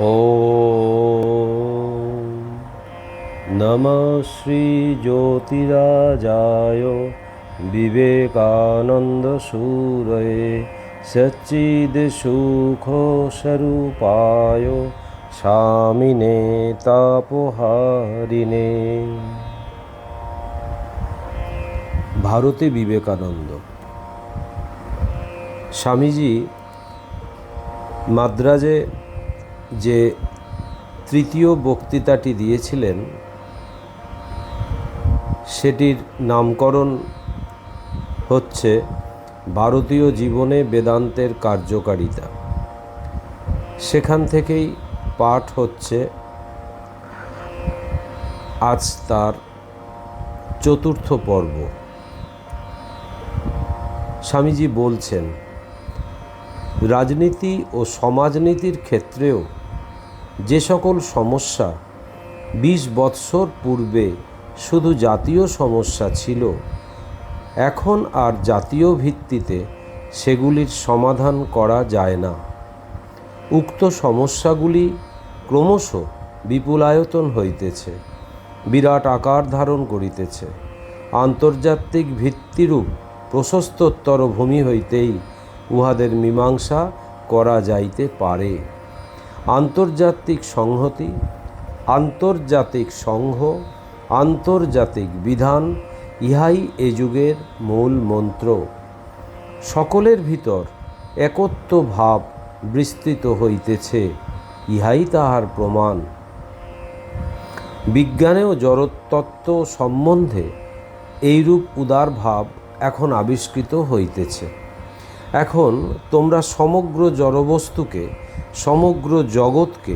ॐ नमः श्रीज्योतिराजाय विवेकानन्दसूरये सच्चिदसुखस्वरूपाय স্বামিনে তাপহারিণে ভারতে বিবেকানন্দ স্বামীজি মাদ্রাজে যে তৃতীয় বক্তৃতাটি দিয়েছিলেন, সেটির নামকরণ হচ্ছে ভারতীয় জীবনে বেদান্তের কার্যকারিতা। সেখান থেকেই পাঠ হচ্ছে, আজ তার চতুর্থ পর্ব। স্বামীজি বলছেন, রাজনীতি ও সমাজনীতির ক্ষেত্রেও যে সকল সমস্যা বিশ বৎসর পূর্বে শুধু জাতীয় সমস্যা ছিল, এখন আর জাতীয় ভিত্তিতে সেগুলির সমাধান করা যায় না। উক্ত সমস্যাগুলি ক্রমশ বিপুলায়তন হইতেছে, বিরাট আকার ধারণ করিতেছে। আন্তর্জাতিক ভিত্তিরূপ প্রশস্ততর ভূমি হইতেই উহাদের মীমাংসা করা যাইতে পারে। আন্তর্জাতিক সংহতি, আন্তর্জাতিক সংঘ, আন্তর্জাতিক বিধান, ইহাই এ যুগের মূল মন্ত্র। সকলের ভিতর একত্ব ভাব বিস্তৃত হইতেছে, ইহাই তাহার প্রমাণ। বিজ্ঞানেও জড়তত্ত্ব সম্বন্ধে এইরূপ উদার ভাব এখন আবিষ্কৃত হইতেছে। এখন তোমরা সমগ্র জড়বস্তুকে সমগ্র জগৎকে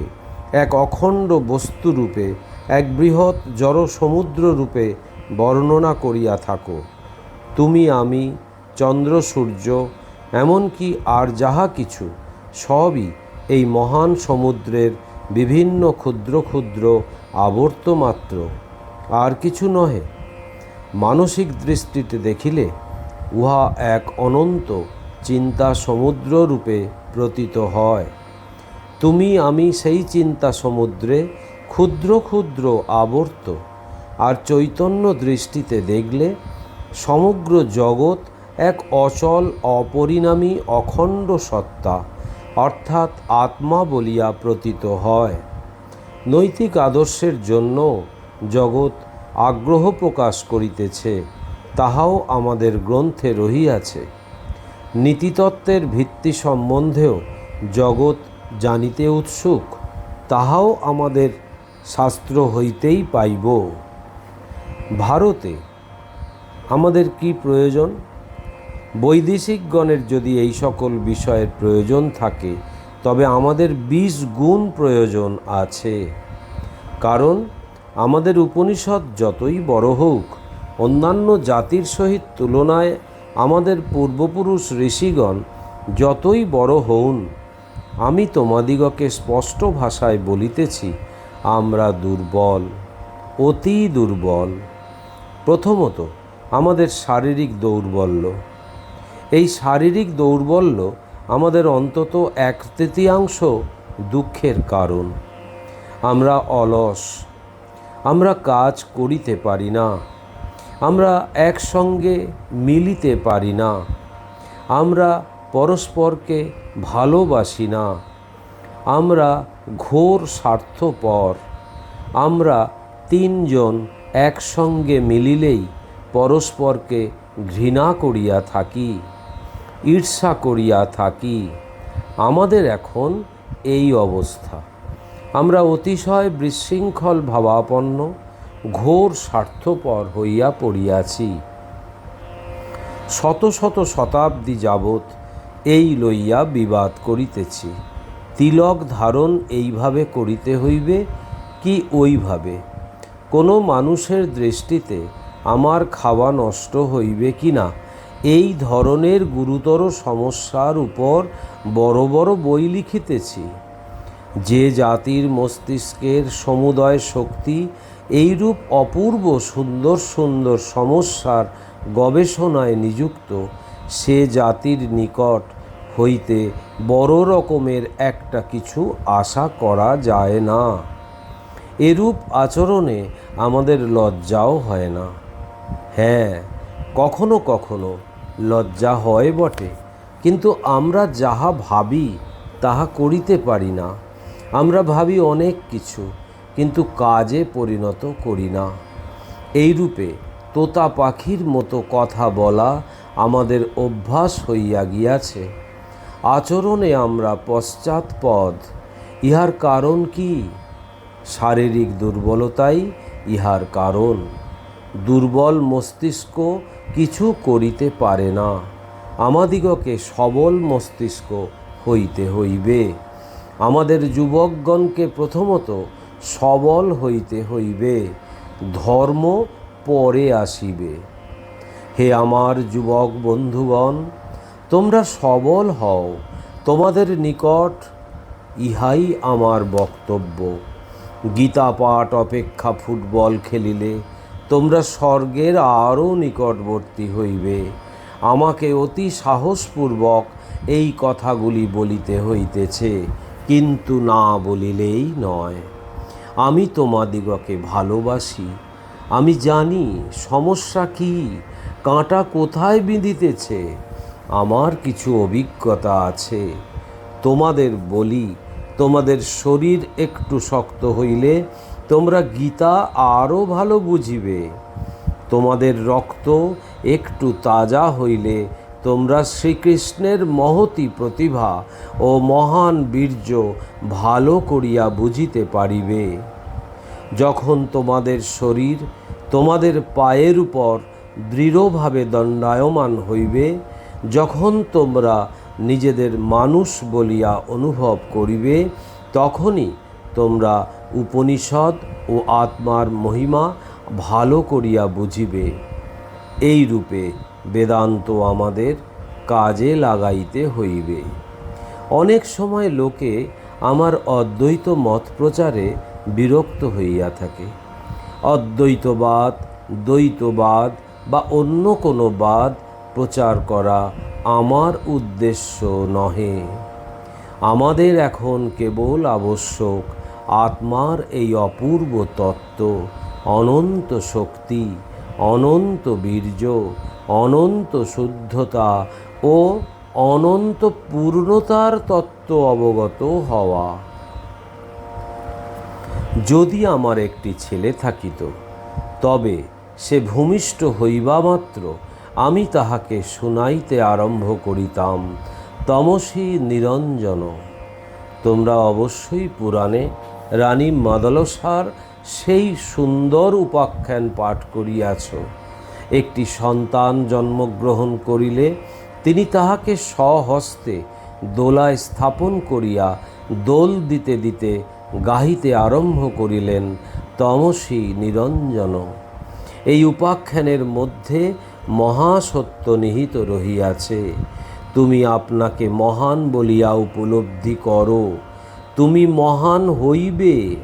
এক অখণ্ড বস্তুরূপে এক বৃহৎ জড় সমুদ্র রূপে বর্ণনা করিয়া থাকো। তুমি, আমি, চন্দ্র, সূর্য, এমনকি আর যাহা কিছু, সবই এই মহান সমুদ্রের বিভিন্ন ক্ষুদ্র ক্ষুদ্র আবর্ত মাত্র আর কিছু নহে, মানসিক দৃষ্টিতে দেখিলে উহা এক অনন্ত চিন্তা সমুদ্র রূপে প্রতীত হয়। তুমি আমি সেই চিন্তা সমুদ্রে ক্ষুদ্র ক্ষুদ্র আবর্ত আর চৈতন্য দৃষ্টিতে দেখলে সমগ্র জগৎ এক অচল, অপরিণামী, অখণ্ড সত্তা, অর্থাৎ আত্মা বলিয়া প্রতীত হয়। নৈতিক আদর্শের জন্য জগৎ আগ্রহ প্রকাশ করিতেছে, তাহাও আমাদের গ্রন্থে রহিয়াছে। নীতিতত্ত্বের ভিত্তি সম্বন্ধেও জগৎ জানিতে উৎসুক, তাহাও আমাদের শাস্ত্র হইতেই পাইব। ভারতে আমাদের কি প্রয়োজন? বৈদেশিকগণের যদি এই সকল বিষয়ের প্রয়োজন থাকে, তবে আমাদের বিশ গুণ প্রয়োজন আছে। কারণ আমাদের উপনিষদ যতই বড় হোক, অন্যান্য জাতির সহিত তুলনায় আমাদের পূর্বপুরুষ ঋষিগণ যতই বড় হউন আমি তোমাদিগকে স্পষ্ট ভাষায় বলিতেছি, আমরা দুর্বল, অতি দুর্বল। প্রথমত, আমাদের শারীরিক দৌর্বল্য। এই শারীরিক দৌর্বল্য আমাদের অন্তত এক তৃতীয়াংশ দুঃখের কারণ। আমরা অলস, আমরা কাজ করিতে পারি না, আমরা একসঙ্গে মিলিতে পারি না, আমরা পরস্পরকে ভালোবাসি না। আমরা ঘোর স্বার্থপর। আমরা তিনজন একসঙ্গে মিলিলেই পরস্পরকে ঘৃণা করিয়া থাকি, ঈর্ষা করিয়া থাকি। আমাদের এখন এই অবস্থা। আমরা অতিশয় বিশৃঙ্খল ভাবাপন্ন, ঘোর স্বার্থপর হইয়া পড়িয়াছি। শত শত শতাব্দী যাবৎ এই লইয়া বিবাদ করিতেছি। তিলক ধারণ এইভাবে করিতে হইবে কি ওইভাবে? কোনো মানুষের দৃষ্টিতে আমার খাওয়া নষ্ট হইবে কি না? এই ধরনের গুরুতর সমস্যার উপর বড় বড় বই লিখিতেছি। যে জাতির মস্তিষ্কের সমুদয় শক্তি এইরূপ অপূর্ব সুন্দর সুন্দর সমস্যার গবেষণায় নিযুক্ত, সে জাতির নিকট হইতে বড় রকমের একটা কিছু আশা করা যায় না। এরূপ আচরণে আমাদের লজ্জাও হয় না। হ্যাঁ কখনো কখনো লজ্জা হয় বটে, কিন্তু আমরা যাহা ভাবি তাহা করিতে পারি না। আমরা ভাবি অনেক কিছু, কিন্তু কাজে পরিণত করি না। এইরূপে তোতা পাখির মতো কথা বলা আমাদের অভ্যাস হইয়া গিয়াছে। আচরণে আমরা পশ্চাৎপদ। ইহার কারণ কি? শারীরিক দুর্বলতাই ইহার কারণ। দুর্বল মস্তিষ্ক কিছু করিতে পারে না। আমাদিগকে সবল মস্তিষ্ক হইতে হইবে। আমাদের যুবকগণকে প্রথমত সবল হইতে হইবে। ধর্ম পরে আসিবে। হে আমার যুবক বন্ধুগণ তোমরা সবল হও। তোমাদের নিকট ইহাই আমার বক্তব্য। গীতা পাঠ অপেক্ষা ফুটবল খেলিলে তোমরা স্বর্গের আরও নিকটবর্তী হইবে। আমাকে অতি সাহসপূর্বক এই কথাগুলি বলিতে হইতেছে, কিন্তু না বলিলেই নয়। আমি তোমাদিগকে ভালোবাসি। আমি জানি সমস্যা কি, কাঁটা কোথায় বিঁধিতেছে আমার কিছু অভিজ্ঞতা আছে। তোমাদের বলি, তোমাদের শরীর একটু শক্ত হইলে তোমরা গীতা আরও ভালো বুঝিবে। তোমাদের রক্ত একটু তাজা হইলে তোমরা শ্রীকৃষ্ণের মহতি প্রতিভা ও মহান বীর্য ভালো করিয়া বুঝিতে পারিবে। যখন তোমাদের শরীর তোমাদের পায়ের উপর দৃঢ়ভাবে দণ্ডায়মান হইবে যখন তোমরা নিজেদের মানুষ বলিয়া অনুভব করিবে, তখনই তোমরা উপনিষদ ও আত্মার মহিমা ভালো করিয়া বুঝিবে। এই রূপে বেদান্ত আমাদের কাজে লাগাইতে হইবে। অনেক সময় লোকে আমার অদ্বৈত মত প্রচারে বিরক্ত হইয়া থাকে। অদ্বৈতবাদ, দ্বৈতবাদ বা অন্য কোনো বাদ প্রচার করা আমার উদ্দেশ্য নহে। আমাদের এখন কেবল আবশ্যক আত্মার এই অপূর্ব তত্ত্ব, অনন্ত শক্তি, অনন্ত বীর্য, অনন্ত শুদ্ধতা ও অনন্ত পূর্ণতার তত্ত্ব অবগত হওয়া। যদি আমার একটি ছেলে থাকিত, তবে সে ভূমিষ্ঠ হইবা মাত্র আমি তাহাকে শুনাইতে আরম্ভ করিতাম। তমসী নিরঞ্জন, তোমরা অবশ্যই পুরাণে রানী মাদলসার সেই সুন্দর উপাখ্যান পাঠ করিয়াছ। একটি সন্তান জন্মগ্রহণ করিলে তিনি তাহাকে স্বহস্তে দোলায় স্থাপন করিয়া দোল দিতে দিতে গাহিতে আরম্ভ করিলেন তমসী নিরঞ্জন। এই উপাখ্যানের মধ্যে মহাসত্য নিহিত রহিয়াছে। তুমি আপনাকে মহান বলিয়া উপলব্ধি করো। তুমি মহান হইবে।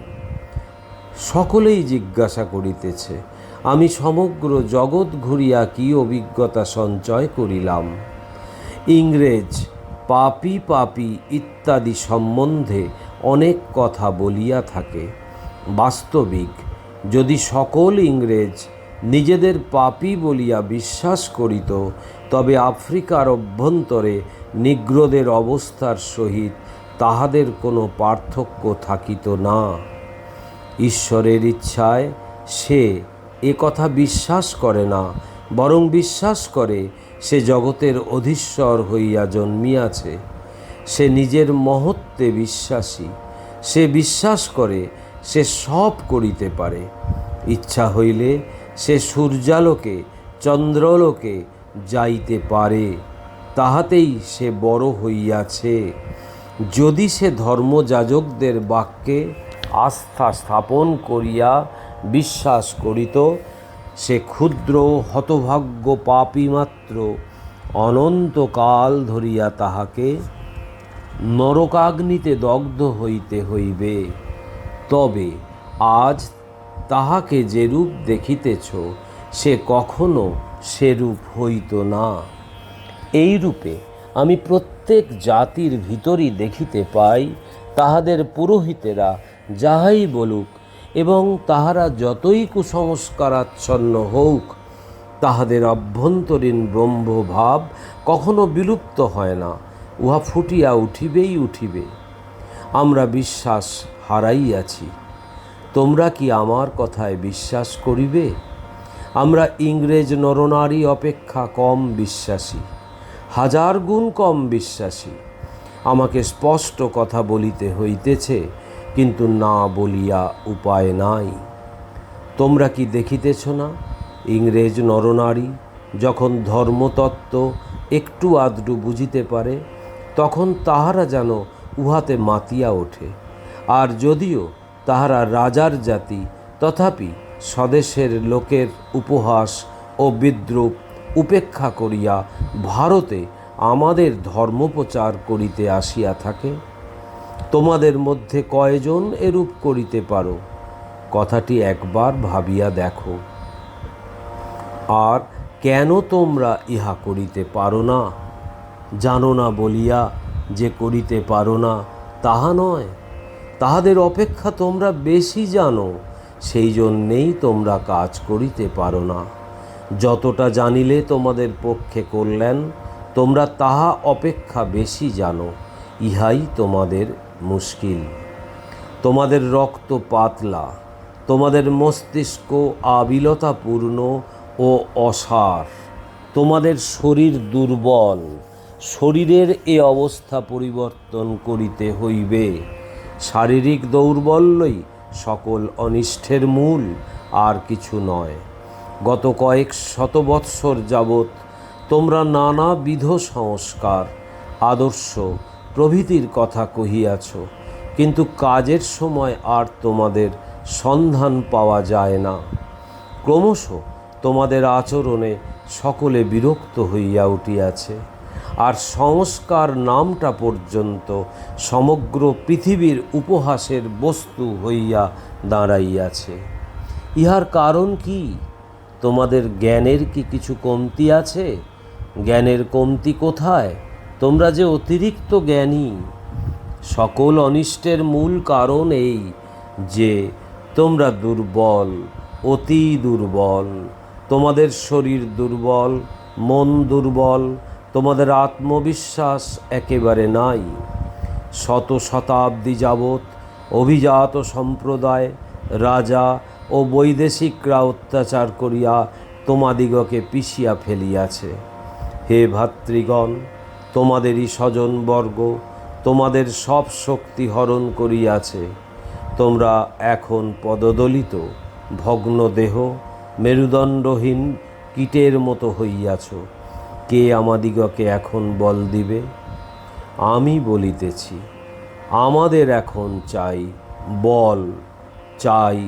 সকলেই জিজ্ঞাসা করিতেছে, আমি সমগ্র জগৎ ঘুরিয়া কি অভিজ্ঞতা সঞ্চয় করিলাম? ইংরেজ, পাপি পাপি ইত্যাদি সম্বন্ধে অনেক কথা বলিয়া থাকে। বাস্তবিক, যদি সকল ইংরেজ নিজেদের পাপী বলিয়া বিশ্বাস করিত, তবে আফ্রিকার অভ্যন্তরে নিগ্রদের অবস্থার সহিত তাহাদের কোনো পার্থক্য থাকিত না। ঈশ্বরের ইচ্ছায় সে এ কথা বিশ্বাস করে না, বরং বিশ্বাস করে সে জগতের অধীশ্বর হইয়া জন্মিয়াছে। সে নিজের মহত্বে বিশ্বাসী, সে বিশ্বাস করে সে সব করিতে পারে। ইচ্ছা হইলে সে সূর্যালোকে, চন্দ্রলোকে যাইতে পারে, তাহাতেই সে বড় হইয়াছে। যদি সে ধর্মযাজকদের বাক্যে আস্থা স্থাপন করিয়া বিশ্বাস করিত, সে ক্ষুদ্র হতভাগ্য পাপী মাত্র অনন্তকাল ধরিয়া তাহাকে নরকাগ্নিতে দগ্ধ হইতে হইবে। তবে আজ তাহাকে যেরূপ দেখিতেছ, সে কখনো সেরূপ হইত না। এই রূপে আমি প্রত্যেক জাতির ভিতরই দেখিতে পাই, তাহাদের পুরোহিতেরা যাহাই বলুক এবং তাহারা যতই কুসংস্কারাচ্ছন্ন হোক তাহাদের অভ্যন্তরীণ ব্রহ্মভাব কখনো বিলুপ্ত হয় না, উহা ফুটিয়া উঠিবেই উঠিবে। আমরা বিশ্বাস হারাইয়াছি। তোমরা কি আমার কথায় বিশ্বাস করিবে? আমরা ইংরেজ নরনারী অপেক্ষা কম বিশ্বাসী, হাজার গুণ কম বিশ্বাসী। আমাকে স্পষ্ট কথা বলিতে হইতেছে, কিন্তু না বলিয়া উপায় নাই। তোমরা কি দেখিতেছ না, ইংরেজ নরনারী, যখন ধর্মতত্ত্ব একটু আধটু বুঝিতে পারে, তখন তাহারা যেন উহাতে মাতিয়া ওঠে। আর যদিও তাহারা রাজার জাতি, তথাপি স্বদেশের লোকের উপহাস ও বিদ্রুপ উপেক্ষা করিয়া ভারতে আমাদের ধর্মপ্রচার করিতে আসিয়া থাকে। তোমাদের মধ্যে কয়জন এরূপ করিতে পারো? কথাটি একবার ভাবিয়া দেখো। আর কেন তোমরা ইহা করিতে পারো না? জানো না বলিয়া যে করিতে পারো না, তাহা নয়। তাহাদের অপেক্ষা তোমরা বেশি জানো, সেই জন্যেই তোমরা কাজ করিতে পারো না। যতটা জানিলে তোমাদের পক্ষে করলেন তোমরা তাহা অপেক্ষা বেশি জানো, ইহাই তোমাদের মুশকিল। তোমাদের রক্ত পাতলা, তোমাদের মস্তিষ্ক আবিলতাপূর্ণ ও অসার, তোমাদের শরীর দুর্বল, শরীরের এ অবস্থা পরিবর্তন করিতে হইবে। শারীরিক দৌর্বল্যই সকল অনিষ্টের মূল, আর কিছু নয়। গত কয়েক শত বৎসর যাবৎ তোমরা নানাবিধ সংস্কার, আদর্শ, প্রভৃতির কথা কহিয়াছ, কিন্তু কাজের সময় আর তোমাদের সন্ধান পাওয়া যায় না। ক্রমশ তোমাদের আচরণে সকলে বিরক্ত হইয়া উঠিয়াছে। আর সংস্কার নামটা পর্যন্ত সমগ্র পৃথিবীর উপহাসের বস্তু হইয়া দাঁড়াইয়াছে। ইহার কারণ কি? তোমাদের জ্ঞানের কি কিছু কমতি আছে? জ্ঞানের কমতি কোথায়? তোমরা যে অতিরিক্ত জ্ঞানী, সকল অনিষ্টের মূল কারণ এই যে তোমরা দুর্বল, অতি দুর্বল। তোমাদের শরীর দুর্বল, মন দুর্বল তোমাদের আত্মবিশ্বাস একেবারে নাই। শত শতাব্দী যাবৎ অভিজাত সম্প্রদায়, রাজা ও বৈদেশিকরা অত্যাচার করিয়া তোমাদিগকে পিষিয়া ফেলিয়াছে। হে ভাতৃগণ, তোমাদেরই স্বজনবর্গ, তোমাদের সব শক্তি হরণ করিয়াছে। তোমরা এখন পদদলিত ভগ্ন দেহ মেরুদণ্ডহীন কীটের মতো হইয়াছ। কে আমাদিগকে এখন বল দিবে? আমি বলিতেছি, আমাদের এখন চাই বল, চাই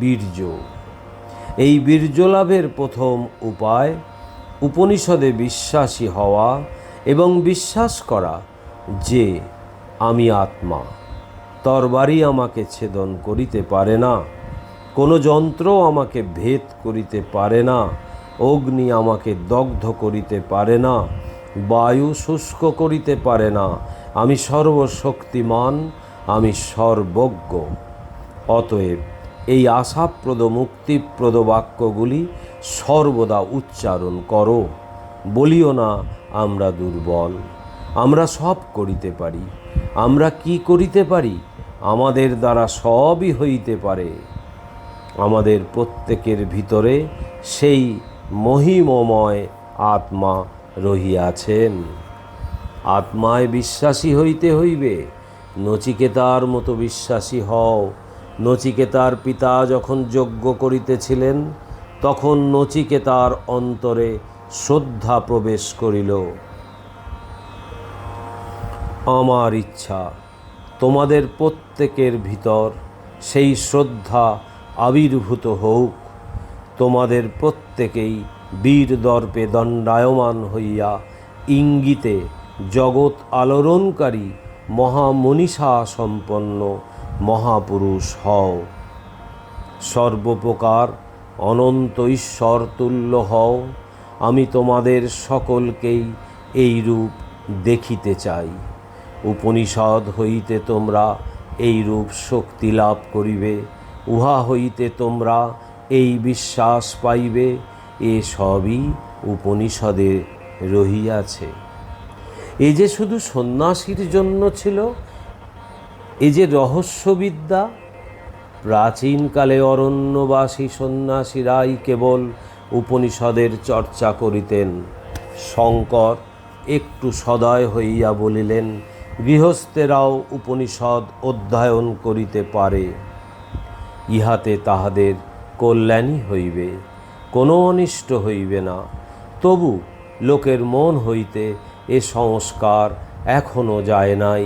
বীর্য। এই বীর্য লাভের প্রথম উপায় উপনিষদে বিশ্বাসী হওয়া এবং বিশ্বাস করা যে আমি আত্মা। তরবারি আমাকে ছেদন করিতে পারে না, কোনো যন্ত্র আমাকে ভেদ করিতে পারে না। অগ্নি আমাকে দগ্ধ করিতে পারে না, বায়ু শুষ্ক করিতে পারে না। আমি সর্বশক্তিমান, আমি সর্বজ্ঞ। অতএব এই আশাপ্রদ মুক্তিপ্রদ বাক্যগুলি সর্বদা উচ্চারণ করো। বলিও না, আমরা দুর্বল, আমরা সব করিতে পারি। আমরা কি করিতে পারি? আমাদের দ্বারা সবই হইতে পারে। আমাদের প্রত্যেকের ভিতরে সেই মহিমময় আত্মা রহিয়াছেন। আত্মায় বিশ্বাসী হইতে হইবে নচিকেতার মতো বিশ্বাসী হও। নচিকেতার পিতা যখন যজ্ঞ করিতেছিলেন, তখন নচিকেতার অন্তরে শ্রদ্ধা প্রবেশ করিল। আমার ইচ্ছা তোমাদের প্রত্যেকের ভিতর সেই শ্রদ্ধা আবির্ভূত হোক তোমাদের প্রত্যেকেই বীর দর্পে দণ্ডায়মান হইয়া ইঙ্গিতে জগৎ আলোড়নকারী মহামনীষা সম্পন্ন মহাপুরুষ হও। সর্বপ্রকার অনন্ত ঈশ্বর তুল্য হও। আমি তোমাদের সকলকেই এই রূপ দেখিতে চাই। উপনিষদ হইতে তোমরা এই রূপ শক্তি লাভ করিবে। উহা হইতে তোমরা এই বিশ্বাস পাইবে, এ সবই উপনিষদে রহিয়াছে। এ যে শুধু সন্ন্যাসীর জন্য ছিল, এ যে রহস্যবিদ্যা, প্রাচীনকালে অরণ্যবাসী সন্ন্যাসীরাই কেবল উপনিষদের চর্চা করিতেন। শঙ্কর একটু সদয় হইয়া বলিলেন, গৃহস্থেরাও উপনিষদ অধ্যয়ন করিতে পারে। ইহাতে তাহাদের কল্যাণই হইবে, কোনো অনিষ্ট হইবে না। তবু লোকের মন হইতে এ সংস্কার এখনও যায় নাই,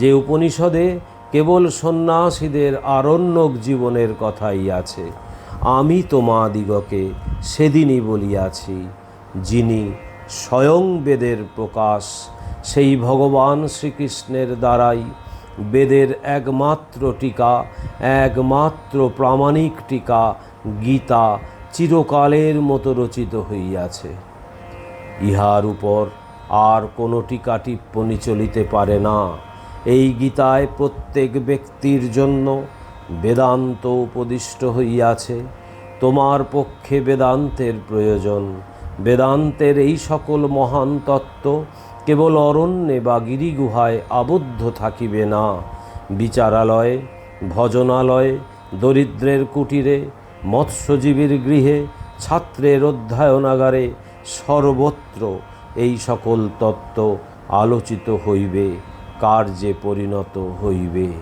যে উপনিষদে কেবল সন্ন্যাসীদের আরণ্যক জীবনের কথাই আছে। আমি তোমাদিগকে সেদিনই বলিয়াছি, যিনি স্বয়ং বেদের প্রকাশ, সেই ভগবান শ্রীকৃষ্ণের দ্বারাই বেদের একমাত্র টিকা, একমাত্র প্রামাণিক টিকা গীতা চিরকালের মতো রচিত হইয়াছে। ইহার উপর আর কোনো টিকা টিপ্পণী চলিতে পারে না। এই গীতায় প্রত্যেক ব্যক্তির জন্য বেদান্ত উপদিষ্ট হইয়াছে। তোমার পক্ষে বেদান্তের প্রয়োজন। বেদান্তের এই সকল মহান তত্ত্ব কেবল অরণ্যে বা গিরিগুহায় আবদ্ধ থাকিবে না। বিচারালয়ে, ভজনালয়ে, দরিদ্রের কুটিরে মৎস্যজীবীর গৃহে ছাত্রের অধ্যয়নাগারে সর্বত্র এই সকল তত্ত্ব আলোচিত হইবে, কার্যে পরিণত হইবে।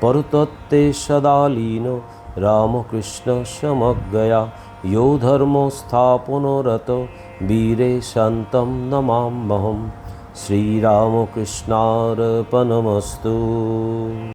পরতত্ত্বে সদালীন রামকৃষ্ণ সমজ্ঞয়া ইয়ো ধর্ম স্থাপনরত, বীরে শান্তম নমাম্যহম শ্রীরামকৃষ্ণার্পণমস্তু।